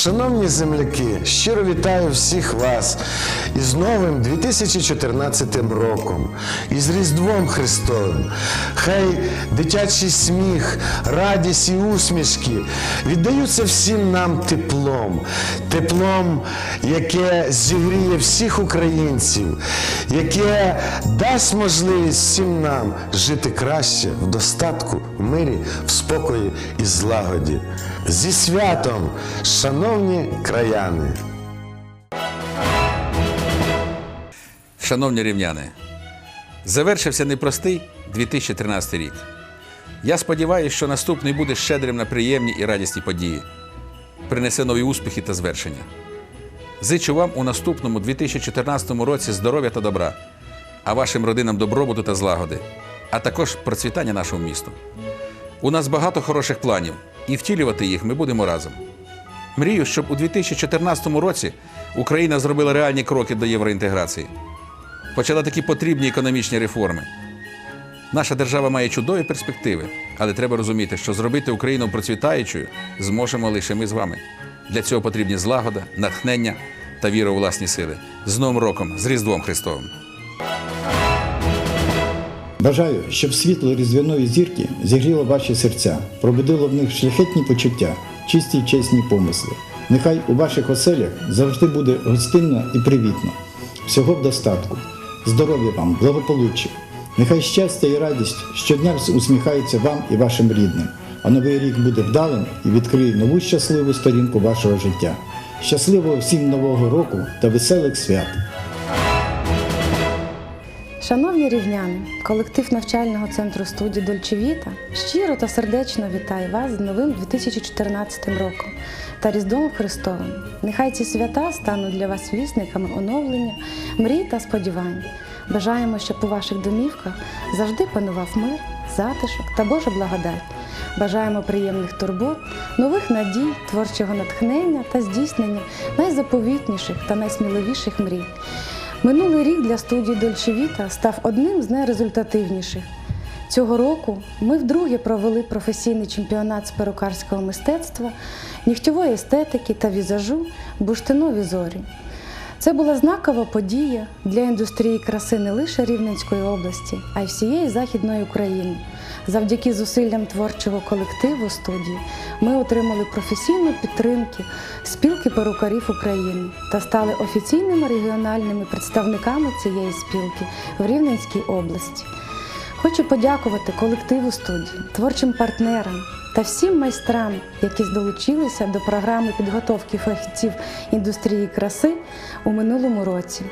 Шановні земляки, щиро вітаю всіх вас із новим 2014 роком, із Різдвом Христовим. Хай дитячий сміх, радість і усмішки віддаються всім нам теплом, теплом, яке зігріє всіх українців, яке дасть можливість всім нам жити краще в достатку, в мирі, в спокої і злагоді. Зі святом, шановні краяни! Шановні рівняни, завершився непростий 2013 рік. Я сподіваюся, що наступний буде щедрим на приємні і радісні події, принесе нові успіхи та звершення. Зичу вам у наступному 2014 році здоров'я та добра, а вашим родинам добробуту та злагоди, а також процвітання нашому місту. У нас багато хороших планів, і втілювати їх ми будемо разом. Мрію, щоб у 2014 році Україна зробила реальні кроки до євроінтеграції почала такі потрібні економічні реформи. Наша держава має чудові перспективи, але треба розуміти, що зробити Україну процвітаючою зможемо лише ми з вами. Для цього потрібні злагода, натхнення та віра у власні сили. З Новим роком, з Різдвом Христовим! Бажаю, щоб світло різдвяної зірки зігріло ваші серця, пробудило в них шляхетні почуття, чисті й чесні помисли. Нехай у ваших оселях завжди буде гостинно і привітно. Всього в достатку, здоров'я вам, благополуччя. Нехай щастя і радість щодня усміхаються вам і вашим рідним, а новий рік буде вдалим і відкриє нову щасливу сторінку вашого життя. Щасливого всім нового року та веселих свят! Шановні рівняни, колектив навчального центру студії Дольчевіта щиро та сердечно вітає вас з новим 2014 роком та Різдвом Христовим. Нехай ці свята стануть для вас вісниками оновлення, мрій та сподівань. Бажаємо, щоб у ваших домівках завжди панував мир, затишок та Божа благодать. Бажаємо приємних турбот, нових надій, творчого натхнення та здійснення найзаповітніших та найсміливіших мрій. Минулий рік для студії Дольчевіта став одним з найрезультативніших. Цього року ми вдруге провели професійний чемпіонат з перукарського мистецтва, нігтьової естетики та візажу Буштинові зорі. Це була знакова подія для індустрії краси не лише Рівненської області, а й всієї Західної України. Завдяки зусиллям творчого колективу студії ми отримали професійну підтримку спілки перукарів України та стали офіційними регіональними представниками цієї спілки в Рівненській області. Хочу подякувати колективу студії, творчим партнерам та всім майстрам, які долучилися до програми підготовки фахівців індустрії краси у минулому році.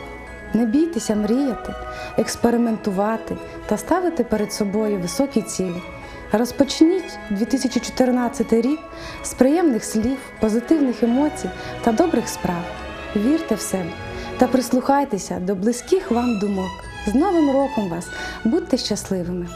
Не бійтеся мріяти, експериментувати та ставити перед собою високі цілі. Розпочніть 2014 рік з приємних слів, позитивних емоцій та добрих справ. Вірте в себе та прислухайтеся до близьких вам думок. З Новим роком вас! Будьте щасливими!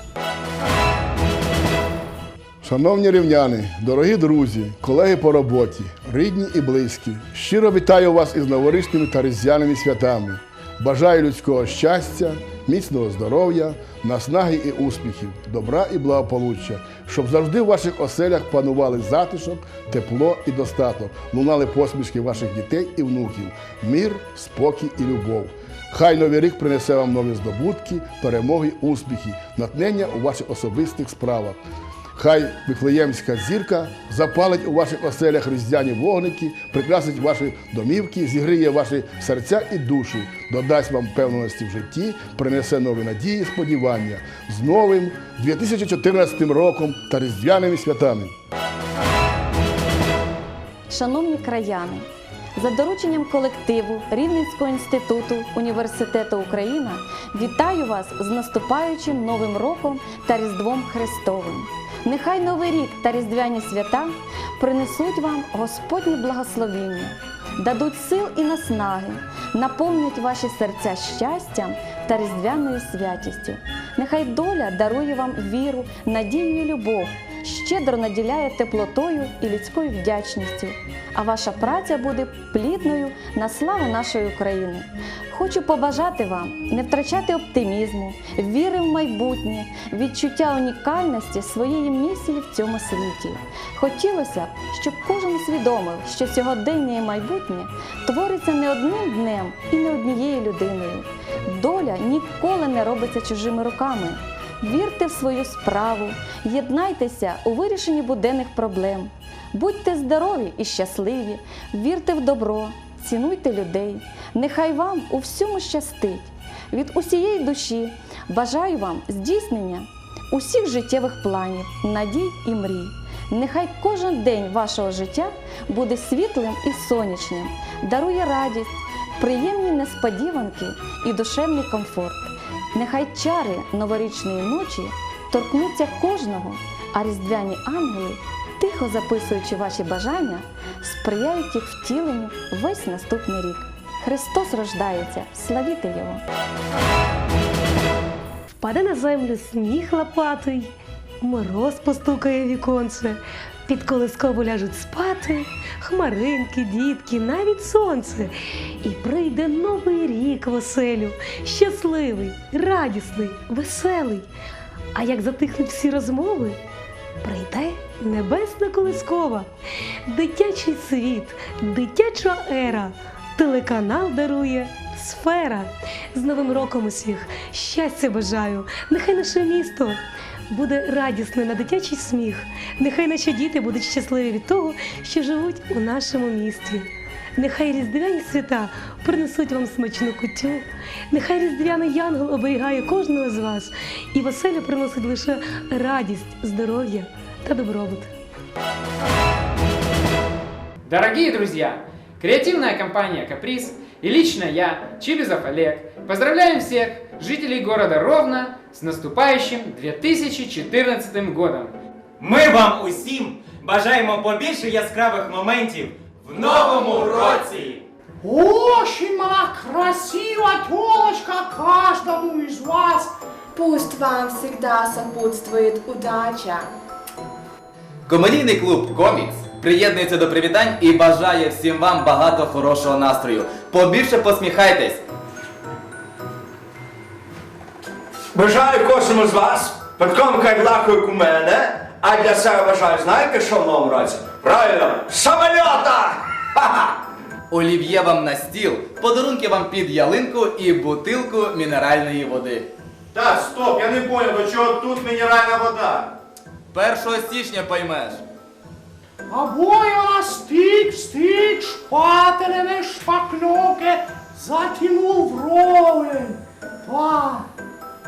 Шановні рівняни, дорогі друзі, колеги по роботі, рідні і близькі, щиро вітаю вас із новорічними та різдвяними святами. Бажаю людського щастя, міцного здоров'я, наснаги і успіхів, добра і благополуччя, щоб завжди в ваших оселях панували затишок, тепло і достаток, лунали посмішки ваших дітей і внуків, мир, спокій і любов. Хай новий рік принесе вам нові здобутки, перемоги, успіхи, натхнення у ваших особистих справах. Хай Вифлеємська зірка запалить у ваших оселях різдвяні вогники, прикрасить ваші домівки, зігріє ваші серця і душі, додасть вам впевненості в житті, принесе нові надії сподівання з новим 2014 роком та різдвяними святами. Шановні краяни, за дорученням колективу Рівненського інституту університету Україна вітаю вас з наступаючим Новим роком та Різдвом Христовим. Нехай Новий рік та Різдвяні свята принесуть вам Господні благословіння, дадуть сил і наснаги, наповнять ваші серця щастям та різдвяною святістю. Нехай доля дарує вам віру, надію і любов, щедро наділяє теплотою і людською вдячністю. а ваша праця буде плідною на славу нашої України. Хочу побажати вам не втрачати оптимізму, віри в майбутнє, відчуття унікальності своєї місії в цьому світі. Хотілося б, щоб кожен усвідомив, що сьогодення і майбутнє твориться не одним днем і не однією людиною. Доля ніколи не робиться чужими руками. Вірте в свою справу, єднайтеся у вирішенні буденних проблем. Будьте здорові і щасливі, вірте в добро, цінуйте людей. Нехай вам у всьому щастить. Від усієї душі бажаю вам здійснення усіх життєвих планів, надій і мрій. Нехай кожен день вашого життя буде світлим і сонячним, дарує радість, приємні несподіванки і душевний комфорт. Нехай чари новорічної ночі торкнуться кожного, а різдвяні ангели, тихо записуючи ваші бажання, сприяють їх втіленню весь наступний рік. Христос рождається, славіте Його! Впаде на землю сніг лопатий, мороз постукає віконце, під колискову ляжуть спати, хмаринки, дітки, навіть сонце. І прийде новий рік в щасливий, радісний, веселий. А як затихнуть всі розмови, прийде небесна колискова, дитячий світ, дитяча ера, телеканал дарує сфера. З Новим роком усіх щастя бажаю, нехай наше місто буде радісне на дитячий сміх, нехай наші діти будуть щасливі від того, що живуть у нашому місті. Нехай різдвяні свята принесуть вам смачну кутю, нехай різдвяний янгол оберігає кожного з вас і в приносить лише радість, здоров'я та добробут. Дорогие друзья, креативная компания «Каприз» и лично я, Чибизов Олег, поздравляем всех жителей города Ровно с наступающим 2014 годом. Ми вам усім бажаємо побільше яскравих моментів в новому році! Очень она красивая телочка каждому из вас. Пусть вам всегда сопутствует удача. Комедійний клуб Комікс приєднується до привітань і бажає всім вам багато хорошого настрою. Побільше посміхайтесь. Бажаю кожному з вас парком кайдлаку як у мене, а для себе бажаю, знаєте, що в новому році? Правильно, самольота! Ха-ха! Олів'є вам на стіл, подарунки вам під ялинку і бутилку мінеральної води. Так, стоп, я не понял, до чого тут мінеральна вода? 1 січня поймеш. Обои у нас стик, стик, шпателями шпаклевки затянул вровень. Два.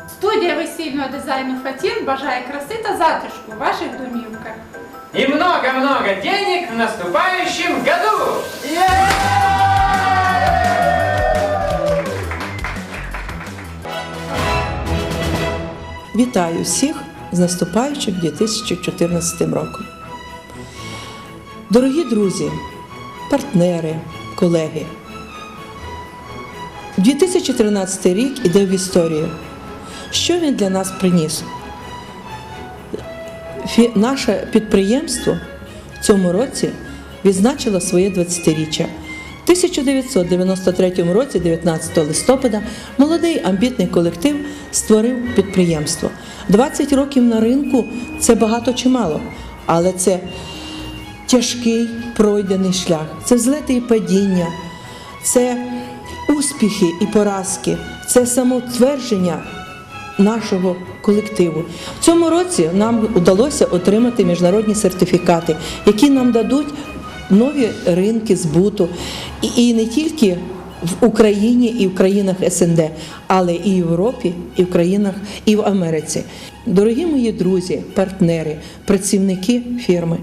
Студія весільного дизайну Фатін бажає краси та затишку в ваших домівках. И много-много денег в наступающем году! Вітаю всіх з наступаючим 2014 роком. Дорогі друзі, партнери, колеги. 2013 рік іде в історію. Що він для нас приніс? Фі- Наше підприємство в цьому році відзначило своє 20-річчя. В 1993 році, 19 листопада, молодий амбітний колектив створив підприємство. 20 років на ринку це багато чи мало, але це тяжкий пройдений шлях, це взлети і падіння, це успіхи і поразки, це самоутвердження нашого колективу. В цьому році нам вдалося отримати міжнародні сертифікати, які нам дадуть нові ринки збуту. І не тільки в Україні і в країнах СНД, але і в Європі, і в країнах, і в Америці. Дорогі мої друзі, партнери, працівники фірми,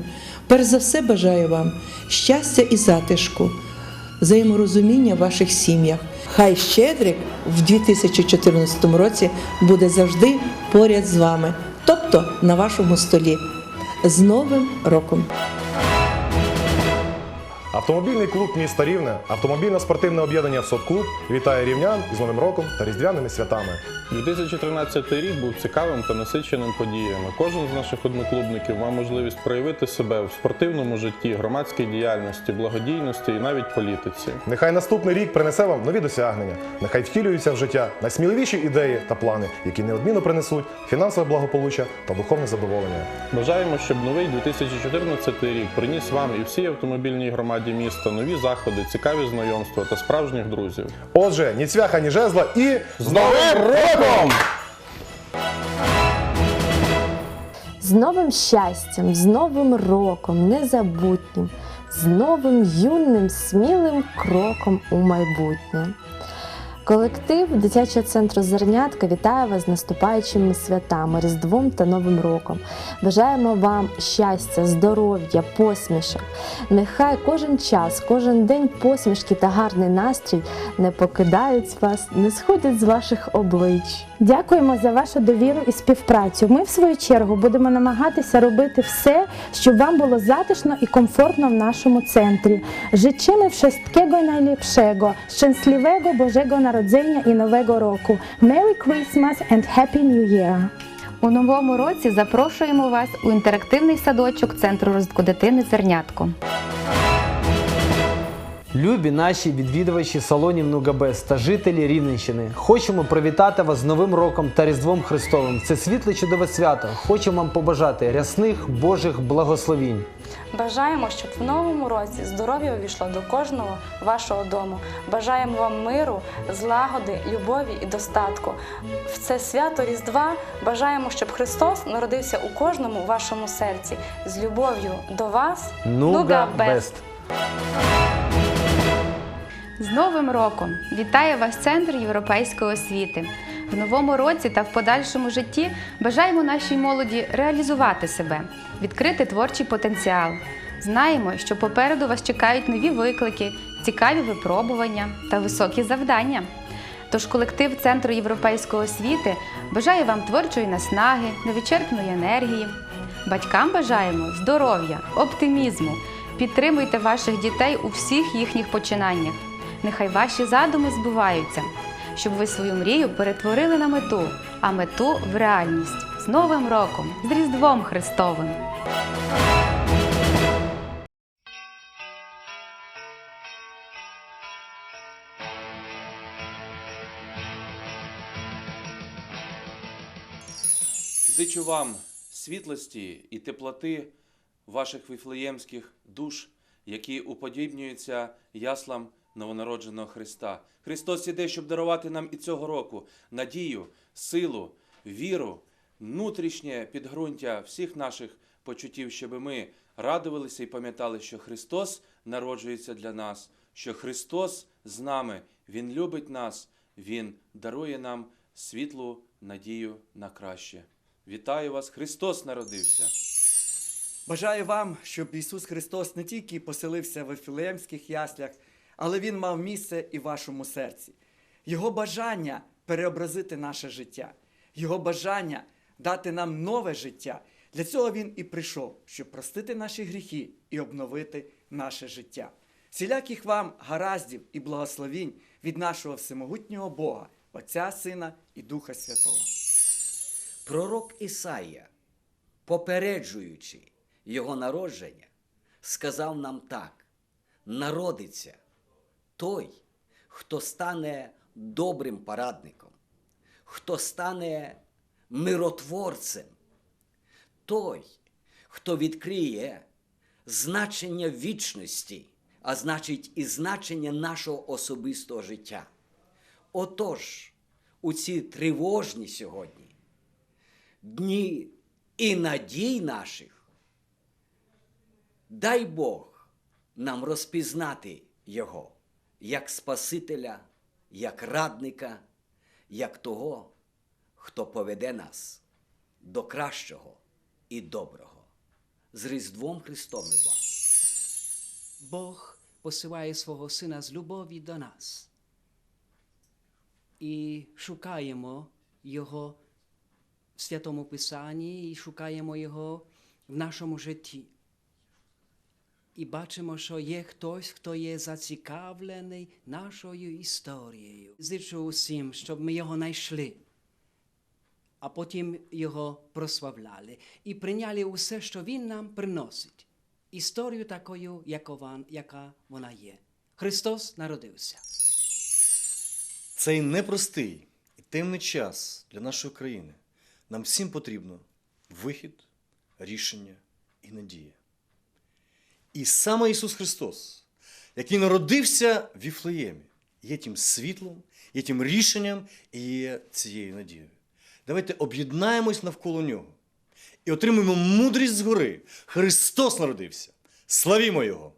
перш за все бажаю вам щастя і затишку взаєморозуміння в ваших сім'ях. Хай щедрик в 2014 році буде завжди поряд з вами, тобто на вашому столі. З Новим роком! Автомобільний клуб міста Рівне, автомобільно-спортивне об'єднання «Сотклуб» вітає рівнян із Новим роком та різдвяними святами. 2013 рік був цікавим та насиченим подіями. Кожен з наших одноклубників мав можливість проявити себе в спортивному житті, громадській діяльності, благодійності і навіть політиці. Нехай наступний рік принесе вам нові досягнення. Нехай втілюються в життя найсміливіші ідеї та плани, які неодмінно принесуть фінансове благополуччя та духовне задоволення. Бажаємо, щоб новий 2014 рік приніс вам і всій автомобільній громаді міста нові заходи, цікаві знайомства та справжніх друзів. Отже, ні цвяха, ні жезла і з Новим роком! З новим щастям, з новим роком, незабутнім, з новим юним, смілим кроком у майбутнє. Колектив дитячого центру Зернятка вітає вас з наступаючими святами, Різдвом та Новим роком. Бажаємо вам щастя, здоров'я, посмішок. Нехай кожен час, кожен день посмішки та гарний настрій не покидають вас, не сходять з ваших облич. Дякуємо за вашу довіру і співпрацю. Ми, в свою чергу, будемо намагатися робити все, щоб вам було затишно і комфортно в нашому центрі. Życzymy wszystkiego najlepszego, szczęśliwego Bożego Narodzenia i Nowego Roku. Merry Christmas and Happy New Year! У новому році запрошуємо вас у інтерактивний садочок Центру розвитку дитини Зернятко. Любі наші відвідувачі салонів Нугабес та жителі Рівненщини, хочемо привітати вас з Новим роком та Різдвом Христовим. Це світле чудове свято. Хочемо вам побажати рясних Божих благословінь. Бажаємо, щоб в новому році здоров'я увійшло до кожного вашого дому. Бажаємо вам миру, злагоди, любові і достатку. В це свято Різдва бажаємо, щоб Христос народився у кожному вашому серці з любов'ю до вас. Нуга Бест! Бест! З Новим роком! Вітає вас Центр європейської освіти. В новому році та в подальшому житті бажаємо нашій молоді реалізувати себе, відкрити творчий потенціал. Знаємо, що попереду вас чекають нові виклики, цікаві випробування та високі завдання. Тож колектив Центру європейської освіти бажає вам творчої наснаги, невичерпної енергії. Батькам бажаємо здоров'я, оптимізму. Підтримуйте ваших дітей у всіх їхніх починаннях. Нехай ваші задуми збуваються, щоб ви свою мрію перетворили на мету, а мету в реальність. З Новим роком, з Різдвом Христовим! Зичу вам світлості і теплоти ваших віфлеємських душ, які уподібнюються яслам новонародженого Христа. Христос іде, щоб дарувати нам і цього року надію, силу, віру, внутрішнє підґрунтя всіх наших почуттів, щоб ми радувалися і пам'ятали, що Христос народжується для нас, що Христос з нами, Він любить нас, Він дарує нам світлу надію на краще. Вітаю вас! Христос народився! Бажаю вам, щоб Ісус Христос не тільки поселився в Ефілеємських яслях, але Він мав місце і в вашому серці. Його бажання переобразити наше життя, Його бажання дати нам нове життя. Для цього Він і прийшов, щоб простити наші гріхи і обновити наше життя. Всіляких вам гараздів і благословінь від нашого всемогутнього Бога, Отця, Сина і Духа Святого. Пророк Ісаїя, попереджуючи його народження, сказав нам так: народиться той, хто стане добрим порадником, хто стане миротворцем, той, хто відкриє значення вічності, а значить і значення нашого особистого життя. Отож, у ці тривожні сьогодні дні і надій наших, дай Бог нам розпізнати Його як Спасителя, як радника, як того, хто поведе нас до кращого і доброго. З Різдвом Христовим вас! Бог посилає свого Сина з любові до нас. І шукаємо Його в Святому Писанні, і шукаємо Його в нашому житті. І бачимо, що є хтось, хто є зацікавлений нашою історією. Зичу усім, щоб ми його знайшли, а потім його прославляли і прийняли усе, що він нам приносить. Історію такою, яка вона є. Христос народився. Цей непростий і темний час для нашої країни. Нам всім потрібно вихід, рішення і надія. І саме Ісус Христос, який народився в Віфлеємі, є тим світлом, є тим рішенням і є цією надією. Давайте об'єднаємось навколо нього і отримуємо мудрість згори. Христос народився. Славімо Його!